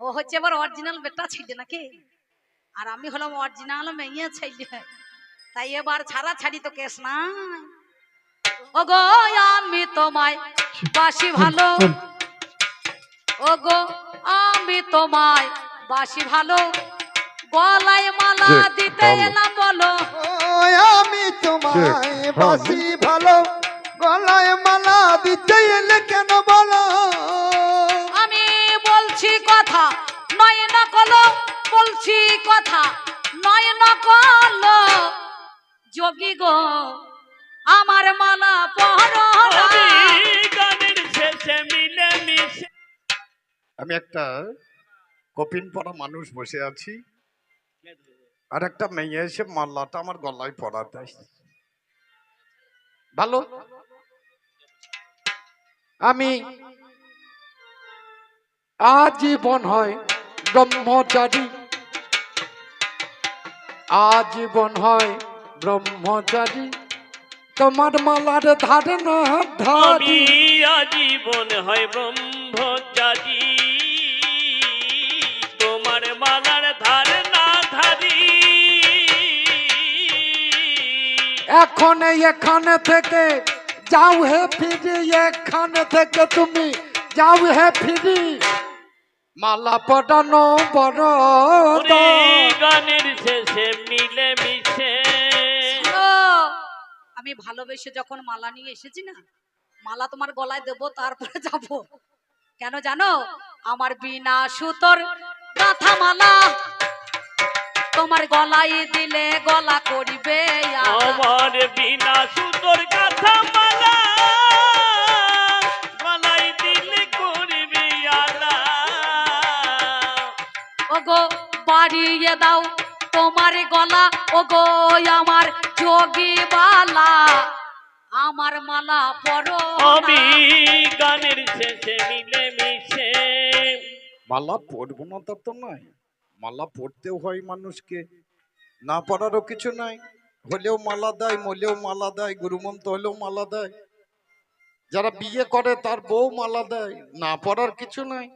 ও হচ্ছে এবার অরিজিনাল বেটা ছেলে নাকি? আর আমি হলাম অরিজিনাল মেয়ে ছেলে। তাই এবার ছাড়া ছাড়ি তো কেস না ও গো আমি তোমায় বাসি ভালো। ও গো আমি তোমায় বাসি ভালো। গলায় মালা দিতে। এলাম বলো। আমি তোমায় বাসি ভালো। গলায় মালা দিতে এলে কেন বলছি কথা নয় নকল যোগী গো আমার মালা আমি একটা কপিন পরা মানুষ বসে আছি আর একটা মেয়ে এসে মাল্লাটা আমার গলায় পরা দেয়। ভালো? আমি আজীবন হয় ব্রহ্মচারী। আজীবন হয় ব্রহ্মচারী। তোমার মালার ধারে না ধারি। আজীবন হয় ব্রহ্মচারী। তোমার মালার ধার না ধারি। এখন এখানে থেকে যাও হে ফিরি এখানে থেকে তুমি যাও হে ফিরি। মালা পটানো বড় গানের মিলে মিশে। আমি ভালোবেসে যখন মালা নিয়ে এসেছি না মালা তোমার গলায় দেব তারপরে যাব। কেন জানো? আমার বিনা সুতোর গাথা মালা তোমার গলায় দিলে গলা করিবে আমার বিনা সুতোর কথা মালা মালাই দিলে করবি আলা ওগো বাড়িয়ে দাও। তোমার গলা ওগো আমার যোগী বালা। আমার মালা পরো আমি গানের শেষে মিলে মিশে। মালা পরবো না তা তো নয়। মালা পরতেও হয় মানুষকে। না পরারও কিছু নাই। হলেও মালা দেয় মলেও মালা দেয় গুরুমন্ত হলেও মালা দেয়। যারা বিয়ে করে তার বউ মালা দেয়। না পরার কিছু নাই।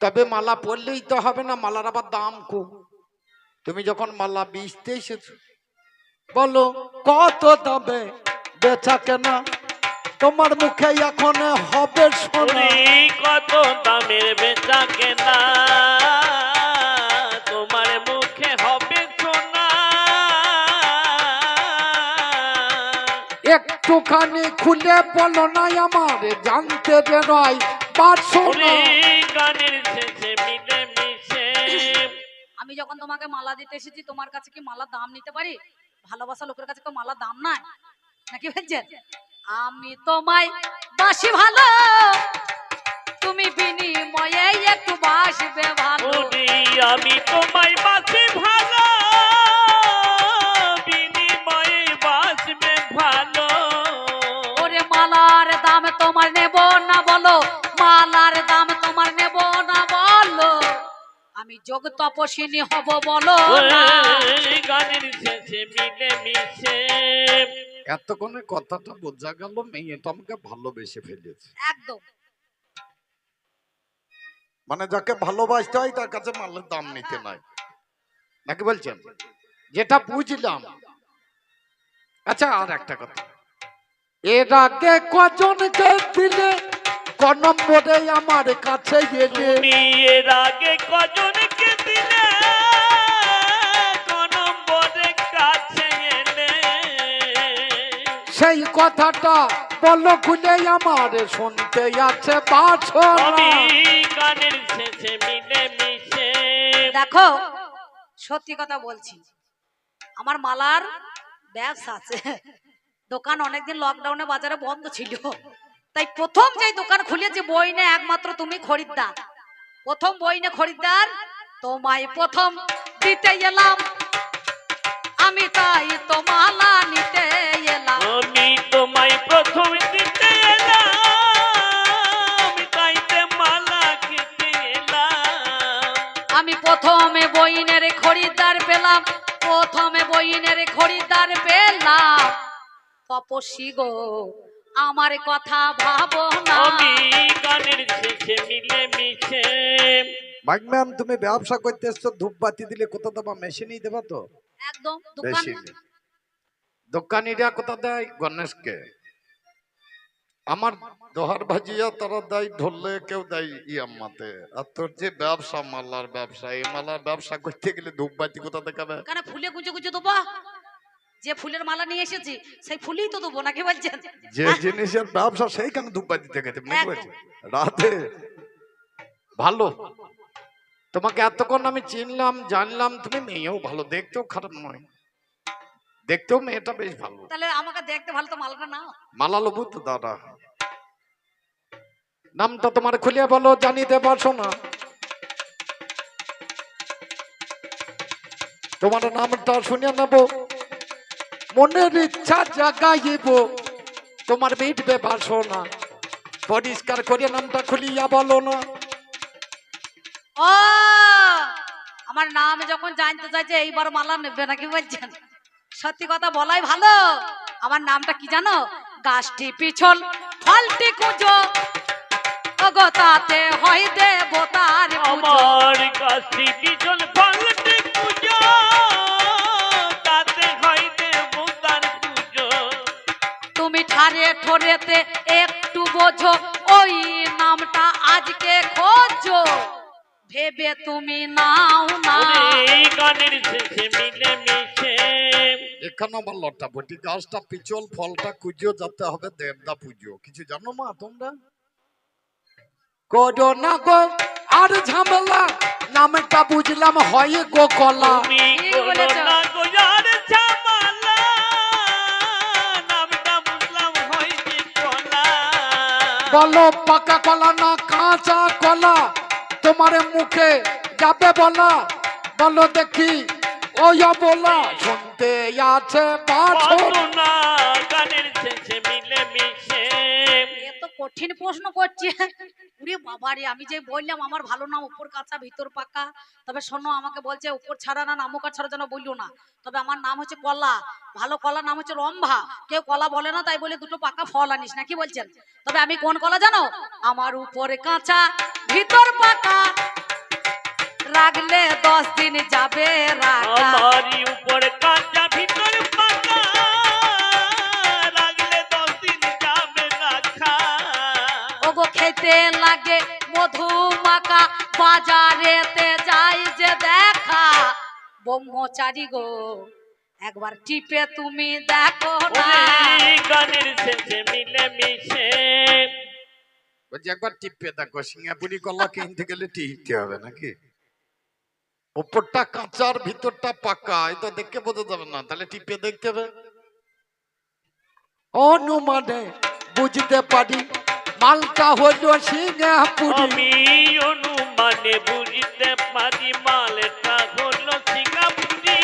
তবে মালা পরলেই তো হবে না মালার আবার দাম খুব তুমি যখন মালা বেচতে এসেছ বলো কত দামে বেচা কেনা? তোমার মুখে এখন হবে শোনা কত দামের বেচা কেনা? তোমার মুখে হবে সোনা। একটুখানি খুলে বলো না আমার জানতে যে নয় না গানের শেষে মিলে আমি যখন তোমাকে মালা দিতে এসেছি, তোমার কাছে কি মালা দাম নিতে পারি? ভালোবাসা লোকের কাছে মালা দাম নাই। নাকি ভাবছেন আমি তোমায় বাসি ভালো, তুমি বিনিময়ে একটু বাসবে ভালো। আমি তোমায় বাসি ভালো। আমি যোগ তপস্বিনী হব বলো গানের শেষে মিলে মিশে। এতক্ষণে কথাটা বোঝা গেল মেয়েটা আমাকে ভালোবেসে ফেলেছে। একদম। মানে যাকে ভালোবাসতে হয় তার কাছে মালের দাম নিতে নাই। নাকি বলছেন? যেটা বুঝলাম। আচ্ছা আর একটা কথা। এর আগে কজনকে দিলে ক নম্বরে আমার কাছে গেলে এর আগে কজনকে কথাটা বলো খুলে আমার শুনতে আছে বাছো গানের শেষে মিলে মিশে। দেখো সত্যি কথা বলছি আমার মালার ব্যবসা আছে। দোকান অনেকদিন লকডাউনে বাজারে বন্ধ ছিল। তাই প্রথম যে দোকান খুলেছি বই নে একমাত্র তুমি খরিদ্দার। প্রথম বই নে খরিদ্দার তোমায় প্রথম দিতে এলাম। আমি তাই তো মালা নিতে বইনের খরিদ্দার পেলাম। প্রথমে বইনের খরিদ্দার পেলাম। তপস্বী গো আমার কথা ভাবো না। গানের শেষে মিলে মিশে। মাইকম্যান তুমি ব্যবসা করতে এসছো ধূপবাতি দিলে কোথা দেবা মেশিনই দেবা তো? একদম দোকান দোকানিরা কোথা দেয়? গণেশকে। আমার দোহার ভাজিয়া তারা দেয় ঢললে কেউ দেয় ইয়াম্মাতে আর তোর যে ব্যবসা মালার ব্যবসা এই মালার ব্যবসা করতে গেলে ধূপবাতি কোথা দেখাবে কেন ফুলে গুঁজে গুঁজে দেবো যে ফুলের মালা নিয়ে এসেছি সেই ফুলই তো দেবো নাকি বলছেন যে জিনিসের ব্যবসা সেইখানে ধূপবাতি দেখে একদম। রাতে। ভালো। তোমাকে এতক্ষণ আমি চিনলাম জানলাম তুমি মেয়েও ভালো দেখতেও খারাপ নয়। দেখতেও মেয়েটা বেশ ভালো। তাহলে আমাকে দেখতে ভালো তো মালাটা নাও। মালালো বুদ্ধ দাদা। নামটা তোমার খুলিয়া বলো জানিতে পারছ না তোমার নামটা শুনিয়া নেব। মনের ইচ্ছা জাগাইব। তোমার মিটবে বাসনা পরিষ্কার করে নামটা খুলিয়া বলো না। ও! আমার নাম যখন জানতে চাইছে এইবার মালা নেবে নাকি বলছেন? সত্যি কথা বলাই ভালো। আমার নামটা কি জানো? গাছটি পিছল ফলটি কুঁজো। তাতে হয় দেবতার আমার কাছে পিছন পাল্টে পুজো তাতে হয় দেবতার পুজো। তুমি ঠারে ঠোরেতে একটু বোঝো ওই নামটা আজকে খোঁজো। ভেবে তুমি নাও না। ওরে গানের শেষে মিলে মিশে। এখানে আমার লটা বটি গাছটা পিছল ফলটা কুজো যাতে হবে দেবদা পুজো। কিছু জানো মা তোমরা? করো না গো আর ঝামেলা নামটা বুঝলাম হয় গো কলা। বলো পাকা কলা না কাঁচা কলা? তোমার মুখে যাবে বলা বলো দেখি ওই বলা শুনতে আছে পাথর। কঠিন প্রশ্ন করছে। উরে বাবারে, আমি যে বললাম, আমার ভালো নাম উপর কাঁচা ভিতর পাকা। তবে শোনো, আমাকে বলছে উপর ছাড়া না নামকার ছাড়া যেন বলল না। তবে আমার নাম হচ্ছে কলা। ভালো কলা নাম হচ্ছে রম্ভা। কেউ কলা বলে না, তাই বলে দুটো পাকা ফল আনিস না কি বলছেন? তবে আমি কোন কলা জানো? আমার উপরে কাঁচা, ভিতর পাকা। রাখলে দশ দিন যাবে রাখা। উপর কাঁচা, ভিতর খেতে লাগে মধু মাকা বাজারেতে যাই যে দেখা। ব্রহ্মচারী গো একবার টিপে তুমি দেখো না। গানের শেষে মিলে মিশে। বলছি একবার টিপে দেখো সিঙ্গাপুরি কলা কিনতে গেলে টিপতে হবে নাকি? উপরটা কাঁচার ভিতরটা পাকা তো দেখে বোঝা যাবে না তাহলে টিপে দেখতে হবে। অনুমানে বুঝতে পারি মালটা হলো সিঙ্গাপুরি আমি অনুমানে বুঝতে পারি মালটা হলো সিঙ্গাপুরি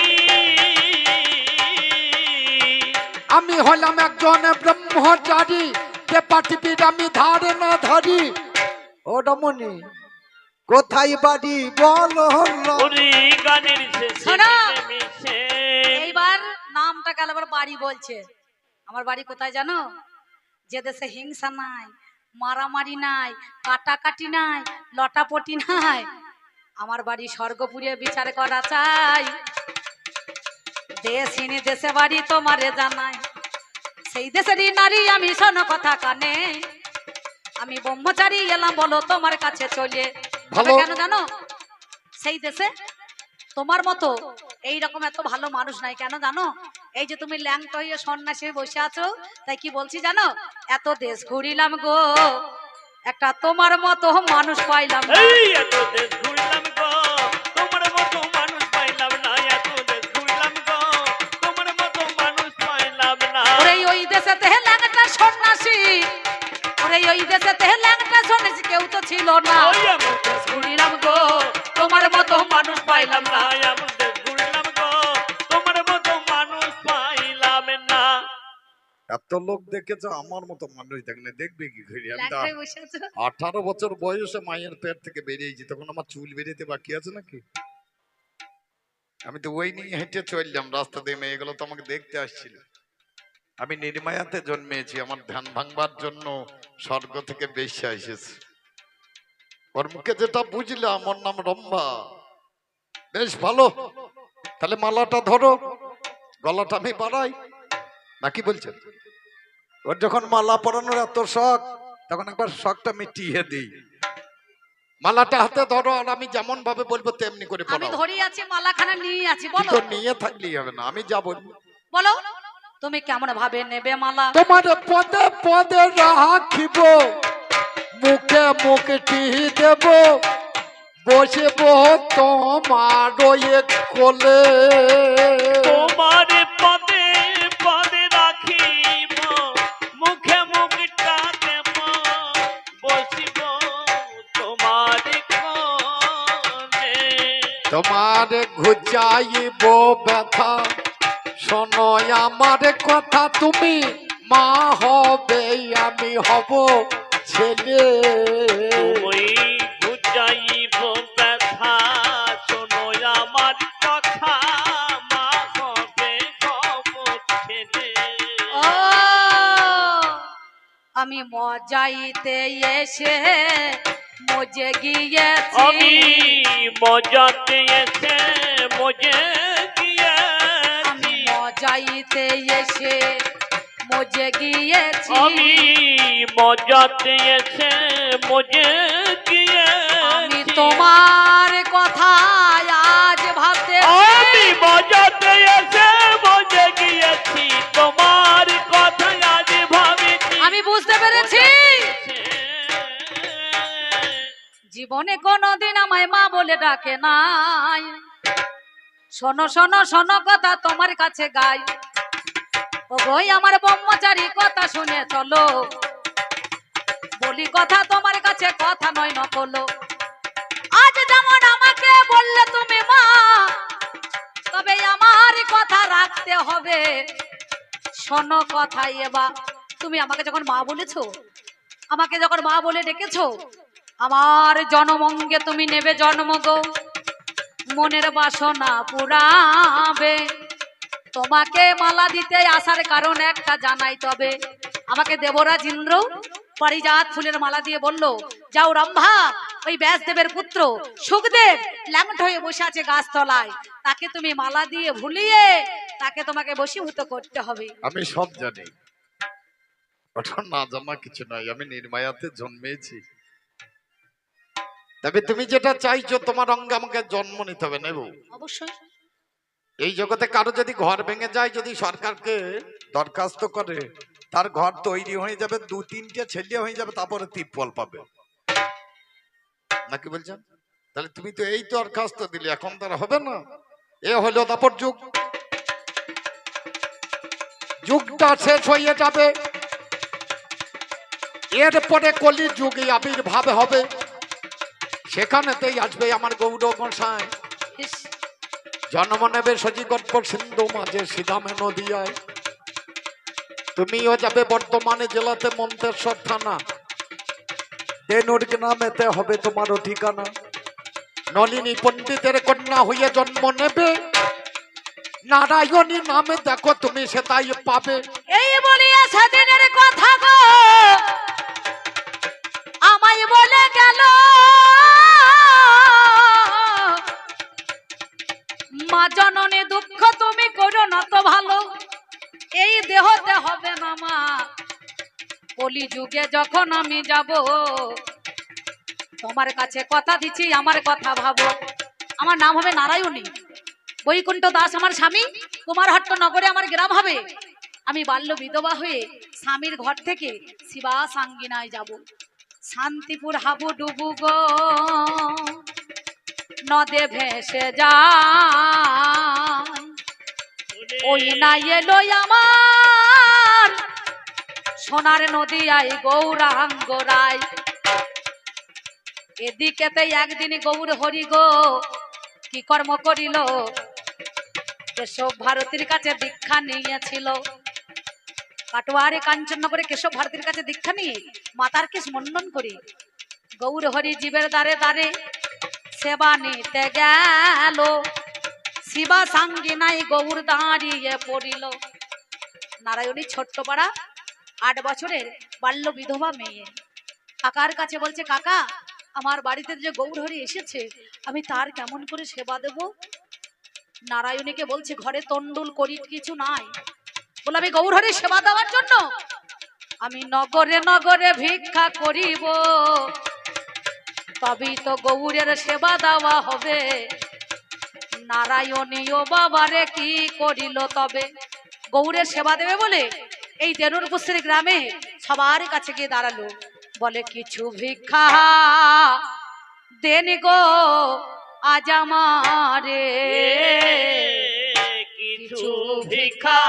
আমি হলাম একজন ব্রহ্মচারী পেপা টিপির আমি ধারে না ধরি। ও রমণী কোথায় বাড়ি? বলো গানের এইবার নামটা গেল আবার বাড়ি বলছে। আমার বাড়ি কোথায় জানো? যে দেশে হিংসা নাই মারামারি নাই কাটাকাটি নাই লটাপটি নাই। আমার বাড়ি স্বর্গপুরে বিচার করা চাই। দেশিনী দেশে বাড়ি তোমারে জানাই। সেই দেশেরই নারী আমি শোন কথা কানে। আমি ব্রহ্মচারী এলাম বলো তোমার কাছে চলে। কেন জানো? সেই দেশে তোমার মতো এই রকম এত ভালো মানুষ নাই কেন জানো? এই যে তুমি ল্যাংটা হয়ে সন্ন্যাসী বসে আছো তাই কি বলছি জানো? এত দেশ ঘুরিলাম গো একটা তোমার মতো মানুষ পাইলাম এত দেশ ঘুরলাম গো তোমার মতো মানুষ পাইলাম না এত দেশ ঘুরলাম গো তোমার মতো মানুষ পাইলাম না। ওরে ওই দেশে তেহে ল্যাংটা সন্ন্যাসী ওরে ওই দেশে তেহে ল্যাংটা সন্ন্যাসী কেউ তো ছিল না। ঘুরিলাম গো তোমার মতো মানুষ পাইলাম না এত লোক দেখেছে আমার মতো মানুষ দেখলে দেখবে কি ঘুরি আমি আঠারো বছর বয়সে মায়ের পেট থেকে বেরিয়েছি তখন আমার চুল বেরিয়েতে বাকি আছে নাকি? আমি তো ওই নিয়ে হেঁটে চললাম রাস্তা দিয়ে মেয়েগুলো তো আমাকে দেখতে আসছিল। আমি নির্মায়াতে জন্মেছি আমার ধ্যান ভাঙবার জন্য স্বর্গ থেকে বেশি এসেছে। ওর মুখে যেটা বুঝলাম ওর নাম রম্ভা। বেশ ভালো। তাহলে মালাটা ধরো গলাটা আমি বাড়াই। নাকি বলছেন? ওর যখন মালা পরানোর এত শখ তখন একবার শখটা মিটিয়ে দিই। মালাটা হাতে ধরো আর আমি যেমন ভাবে বলব তেমনি করে আমি ধরি আছি মালাখানা নিয়ে আছি বলো। তো নিয়ে থাকলেই হবে না আমি যা বলব। বলো তুমি কেমন ভাবে নেবে মালা? তোমার পদে পদে রাখিব মুখে মুখটি দেব বসিব তোমার ওই কোলে। তোমার তোমার ঘুচাইব ব্যথা। শোনো আমার কথা তুমি মা হবে আমি হব ছেলে। তুমি ব্যথা শোনো আমার কথা মা হবে কব ছেলে। আমি মজাইতে এসে মজে গিয়েছি আমি মজাতে এসে মজে আমি গিয়েছি মজাইতে এসে মজে গিয়েছি আমি মজাতে এসে মজে গিয়েছি আমি তোমার কথা আজ ভাবতে আমি মজাতে এসে মজে গিয়েছি তোমার জীবনে কোনোদিন আমায় মা বলে ডাকে নাই। শোনো শোনো শোনো কথা তোমার কাছে গাই। ও গই আমার ব্রহ্মচারী কথা শুনে চলো। বলি কথা তোমার কাছে কথা নয়, নকলো। আজ যেমন আমাকে বললে তুমি মা, তবে আমার কথা রাখতে হবে। শোনো কথা এবা তুমি আমাকে যখন মা বলেছ, আমাকে যখন মা বলে ডেকেছো আমার জনমঙ্গে তুমি নেবে জন্ম গো। মনের বাসনা পুরাবে। তোমাকে মালা দিতে আসার কারণ একটা জানাই তবে। আমাকে দেবরাজ ইন্দ্র পারিজাত ফুলের মালা দিয়ে বলল, যাও রম্ভা, ওই ব্যাসদেবের পুত্র সুখদেব ল্যাংট হয়ে বসে আছে গাছতলায়। তাকে তুমি মালা দিয়ে ভুলিয়ে তাকে তোমাকে বশীভূত করতে হবে। আমি সব জানি। না জানা কিছু নয়, আমি নির্মায়াতে জন্মেছি। তবে তুমি যেটা চাইছো তোমার অঙ্গে আমাকে জন্ম নিতে হবে নেব। অবশ্যই। এই জগতে কারও যদি ঘর ভেঙে যায় যদি সরকারকে দরখাস্ত করে তার ঘর তৈরি হয়ে যাবে দু তিনটে ছেলে হয়ে যাবে তারপরে তিপ্পল পাবে। নাকি বলছেন? তাহলে তুমি তো এই দরখাস্ত দিলে এখন তার হবে না। এ হলো তারপর যুগ। যুগটা শেষ হয়ে যাবে। এরপরে কলি যুগে আবির্ভাব হবে। সেখানেতেই আসবে আমার গৌর গোসাই ইস, জন্ম নেবে সজিগর্ভ সিন্ধু মাঝে সিধামে নদিয়ায়। তুমিও যাবে বর্তমানে জেলাতে মন্তেশ্বর থানা। তেনুর নামেতে হবে তোমারও ঠিকানা। নলিনী পণ্ডিতের কন্যা হয়ে জন্ম নেবে। নারায়ণী নামে দেখো তুমি সেটাই পাবে। এই বলিয়া সেদিনের কথা গো। আমায় বলে গেল মা জননী দুঃখ তুমি করো না তো ভালো। এই দেহতে হবে না মা কলি যুগে যখন আমি যাব, তোমার কাছে কথা দিচ্ছি আমার কথা ভাবো। আমার নাম হবে নারায়ণী। বৈকুণ্ঠ দাস আমার স্বামী কুমারহট্ট নগরে আমার গ্রাম হবে। আমি বাল্য বিধবা হয়ে স্বামীর ঘর থেকে শিবা সাঙ্গিনায় যাব। শান্তিপুর হাবু ডুবু গো। নদে ভেসে যায় ওই না এলো আমার। সোনার নদী আই গৌরাঙ্গ রায়। এদিকেতে একদিন গৌর হরি গো, কি কর্ম করিল? কেশব ভারতীর কাছে দীক্ষা নিয়েছিল। কাটোয়ারে কাঞ্চননগরে কেশব ভারতীর কাছে দীক্ষা নিয়ে মাতার কেশ মন্ডন করি। গৌর হরি জীবের দ্বারে দ্বারে সেবা নিতে গেল। শিবা সাঙ্গি নাই গৌর দাঁড়িয়ে পড়িল। নারায়ণী ছোট্ট পাড়া আট বছরের বাল্য বিধবা মেয়ে। কাকার কাছে বলছে, কাকা, আমার বাড়িতে যে গৌরহরি এসেছে, আমি তার কেমন করে সেবা দেব? নারায়ণীকে বলছে, ঘরে তন্ডুল করি কিছু নাই। বলে, আমি গৌরহরির সেবা দেওয়ার জন্য? আমি নগরে নগরে ভিক্ষা করিব। তবেই তো গৌরের সেবা দেওয়া হবে। নারায়ণীয় বাবারে কি করিল তবে? গৌরের সেবা দেবে বলে এই তেনুরপুস্তির গ্রামে সবার কাছে গিয়ে দাঁড়াল। বলে, কিছু ভিক্ষা দেন গো আজ আমারে। কিছু ভিক্ষা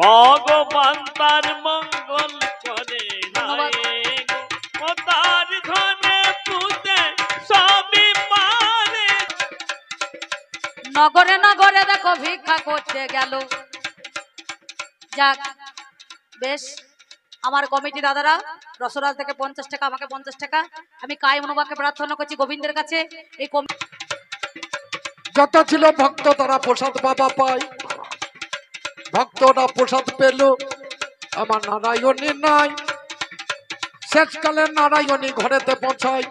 ভগবান তার মঙ্গল করে তার পুতে সবই পারে। নগরে নগরে দেখো ভিক্ষা করতে গেল। যাক বেশ। আমার কমিটি দাদারা রসরাজ থেকে পঞ্চাশ টাকা আমাকে পঞ্চাশ টাকা। আমি কায় মনোবাকে প্রার্থনা করছি গোবিন্দের কাছে। এই কমি যত ছিল ভক্ত তারা প্রসাদ বাবা পায়। ভক্তরা প্রসাদ পেল। আমার নারায়ণী নাই। শেষকালে নারায়ণী ঘরেতে পৌঁছায়।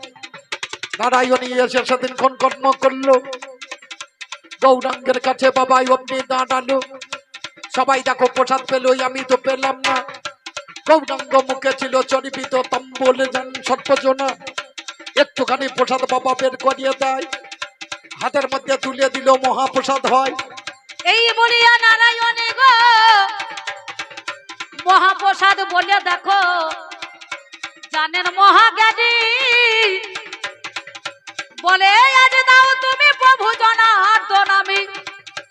নারায়ণী এসে সেদিন কোন কর্ম করল। গৌরাঙ্গের কাছে বাবাই অগ্নি দাঁড়াল। সবাই দেখো প্রসাদ পেল আমি তো পেলাম না। গৌরাঙ্গ মুখে ছিল চরিপিত তম্বলে, যান সর্বজনা। একটুখানি প্রসাদ বাবা বের করিয়ে দেয়। হাতের মধ্যে তুলে দিল মহাপ্রসাদ হয়। এই বলিয়া নারায়ণী মহাপ্রসাদ বলে দেখো, জানেন মহাজ্ঞানী? বলে, আজ দাও তুমি প্রভু আমি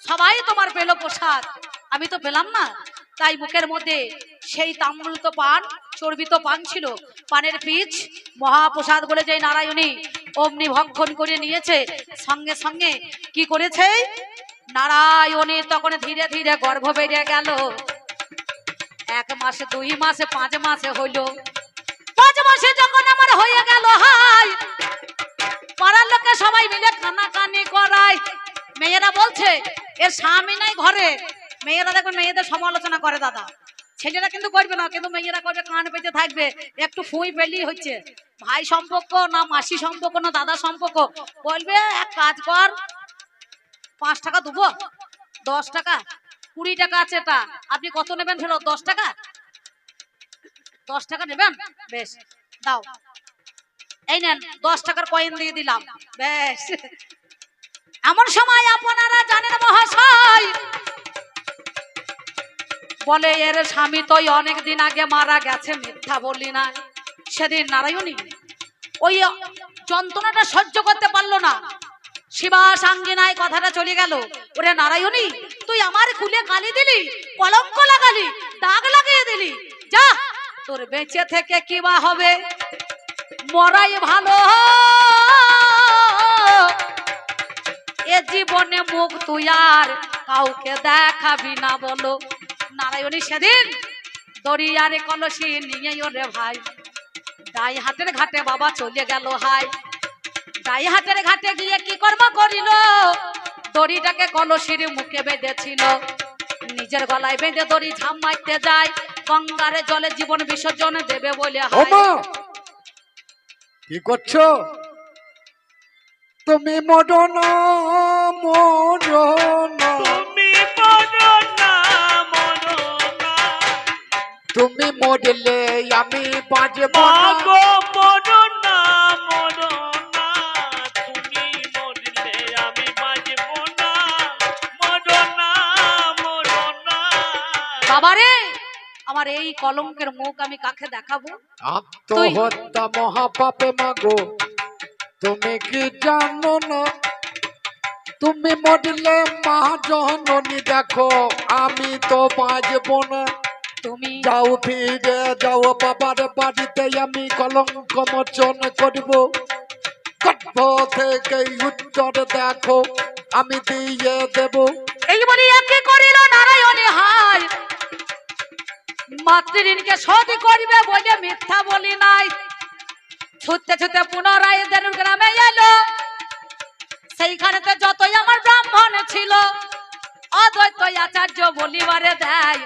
সবাই তোমার পেল প্রসাদ। আমি তো পেলাম না। তাই মুখের মধ্যে সেই তাম্রুত পান, চর্বিত পান ছিল। পানের পিচ মহাপ্রসাদ বলে যে নারায়ণী অমনি ভক্ষণ করে নিয়েছে। সঙ্গে সঙ্গে কি করেছে? নারায়ণী তখন ধীরে ধীরে গর্ভ বেরিয়ে গেল। এক মাসে, দুই মাসে, পাঁচ মাসে হইল। পাঁচ মাসে যখন আমার হয়ে গেল, হাই! পাড়ার লোকে সবাই মিলে কানাকানি করায়। মেয়েরা বলছে এর স্বামী নাই ঘরে। মেয়েরা দেখবেন মেয়েদের সমালোচনা করে দাদা। ছেলেরা কিন্তু করবে না, কিন্তু মেয়েরা করবে, কান পেতে থাকবে। একটু ফুই পেলেই হচ্ছে। ভাই সম্পর্ক না মাসি সম্পর্ক না দাদা সম্পর্ক? বলবে, এক কাজ কর পাঁচ টাকা দেবো? দশ টাকা? কুড়ি টাকা আছে এটা। আপনি কত নেবেন ফেরত? দশ টাকা? দশ টাকা নেবেন? বেশ, দাও। এই নেন, দশ টাকার কয়েন দিয়ে দিলাম। বেশ। এমন সময় আপনারা জানেন মহাশয়, বলে, এর স্বামী তো অনেক দিন আগে মারা গেছে, মিথ্যা বললি না। সেদিন নারায়ণী ওই যন্ত্রণাটা সহ্য করতে পারল না। শিবা সাঙ্গিনায় কথাটা চলে গেল। ওরে নারায়ণী, তুই আমার কুলে গালি দিলি, কলঙ্ক লাগালি, দাগ লাগিয়ে দিলি। যা, তোর বেঁচে থেকে কি বা হবে? মরাই ভালো। এ জীবনে মুখ তুই আর কাউকে দেখাবি না বলো। নারায়ণী, সেদিন দরিয়ারে কলসি নিয়ে ওরে ভাই। ডাই হাতের ঘাটে বাবা চলে গেল হাই। ডাই হাতের ঘাটে গিয়ে কি কর্ম করিল। দড়িটাকে কলসির মুখে বেঁধেছিল। নিজের গলায় বেঁধে দড়ি ঝাম মারতে যায়। গঙ্গারে জলে জীবন বিসর্জন দেবে বলে কি করছ? তুমি মরনা মরনা তুমি মরলে আমি বাঁচব বাবারে আমার এই কলঙ্কের মুখ আমি কাকে দেখাবো? আত্মহত্যা মহাপাপে মাগো। তুমি কি জানো না? তুমি মরলে মা জননী দেখো আমি তো বাঁচব না। তুমি যাও ফিরে যাও বাবার বাড়িতে আমি কলঙ্ক মোচন করব। গর্ভ থেকে উত্তর দেখো আমি দিয়ে দেব। এই বলি একে করিল নারায়ণে হায়? মাতৃঋণকে শোধ করিবে বলে মিথ্যা বলি নাই। ছুটতে ছুটতে পুনরায় দেনুর গ্রামে এলো। সেইখানেতে যতই আমার ব্রাহ্মণ ছিল অদ্বৈত আচার্য বলিবারে দেয়।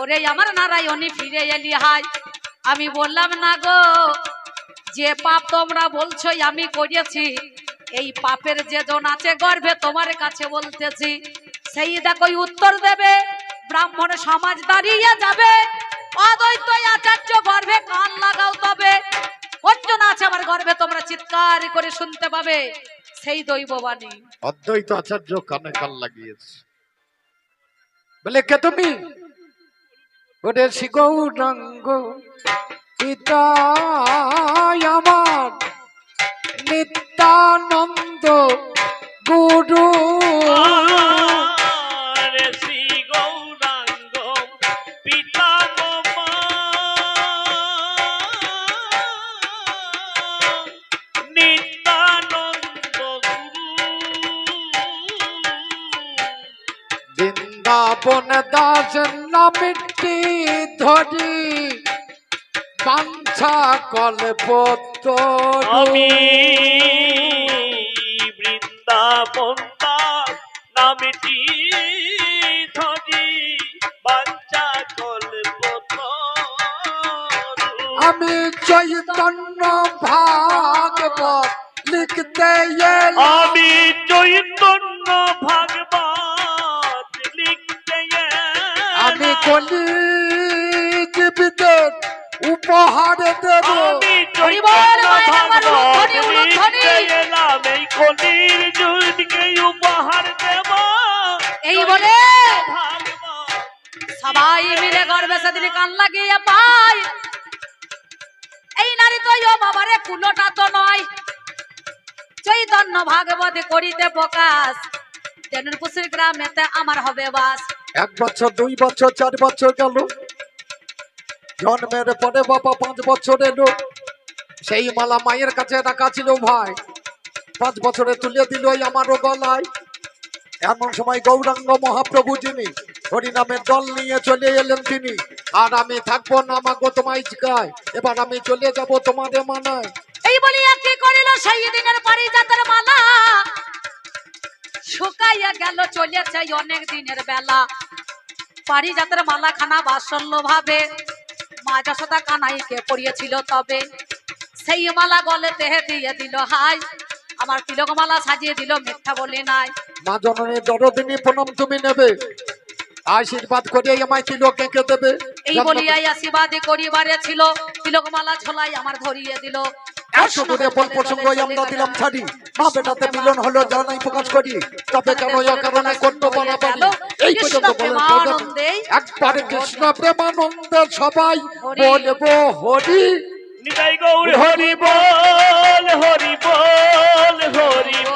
ওরে আমার নারায়ণী ফিরে এলি হাই আমি বললাম, না গো, যে পাপ তোমরা বলছো আমি করিয়েছি, এই পাপের যে জন আছে গর্ভে তোমার কাছে বলতেছি, সেই দেখো উত্তর দেবে। ব্রাহ্মণ সমাজ দাঁড়িয়ে যাবে। অদ্বৈত আচার্য গর্ভে কান লাগাও তবে। কোনজন আছে আমার গর্ভে, তোমরা চিৎকার করে শুনতে পাবে সেই দৈববাণী। অদ্বৈত আচার্য কানে কান লাগিয়েছে। বলে, কে তুমি? ওরে শিগৌরাঙ্গ পিতা আমার নিত্যানন্দ গুরু। বৃন্দাবন দাস নামিটি ধরি বাঞ্ছা কল্প আমি বৃন্দাবন দাস নামটি ধরি বাঞ্চা কল্প আমি চৈতন্য ভাগবত লিখতে। আমি উলুধ্বনি। লিখতে এলাম। এই কলির যুগকে উপহার দেব। এই বলে সবাই মিলে গর্বে সেদিন কান লাগিয়ে পাই। এই নারী তো বাবারে কুলোটা তো নয়। চৈতন্য ভাগবত করিতে প্রকাশ। জেনুরপুষির গ্রামেতে আমার হবে বাস। এক বছর, দুই বছর, চার বছর গেল। জন্মের পরে বাবা পাঁচ বছর এলো। সেই মালা মায়ের কাছে রাখা ছিল ভাই। পাঁচ বছরে তুলে দিল আমারও গলায়। এমন সময় গৌরাঙ্গ মহাপ্রভু যিনি, হরিনামের দল নিয়ে চলে এলেন তিনি। আর আমি থাকব না আমাগো তোমায় গায় এবার আমি চলে যাব তোমাদের মানায়। এই বলিয়া কি করিল সেই দিনের পারিজাতের মালা? শুকাইয়া গেল, চলেছে অনেক দিনের বেলা। পারিজাতের মালা খানা বাসল্য ভাবে মা যশোদা কানাইকে পড়িয়েছিল তবে। সেই মালা গলেতে দিয়ে দিল হাই। আমার তিলক মালা সাজিয়ে দিল মিথ্যা বলে নাই। মা জননীর দরদিনী প্রণাম তুমি নেবে। আশীর্বাদ করে আমায় তিলক এঁকে দেবে। এই বলিয়াই আশীর্বাদে করিবারে ছিল। তিলক মালা ঝোলাই আমার ধরিয়ে দিল। একশো দূরে বল প্রসঙ্গ আমরা দিলাম ছাড়ি? মা বেটাতে মিলন হলো জানাই প্রকাশ করি। তবে কেন কারণে করতে পারি এই পর্যন্ত বলেন প্রেমানন্দে কৃষ্ণ প্রেমানন্দে সবাই বলব হরি। নিতাই গৌর হরি বল হরি বল হরি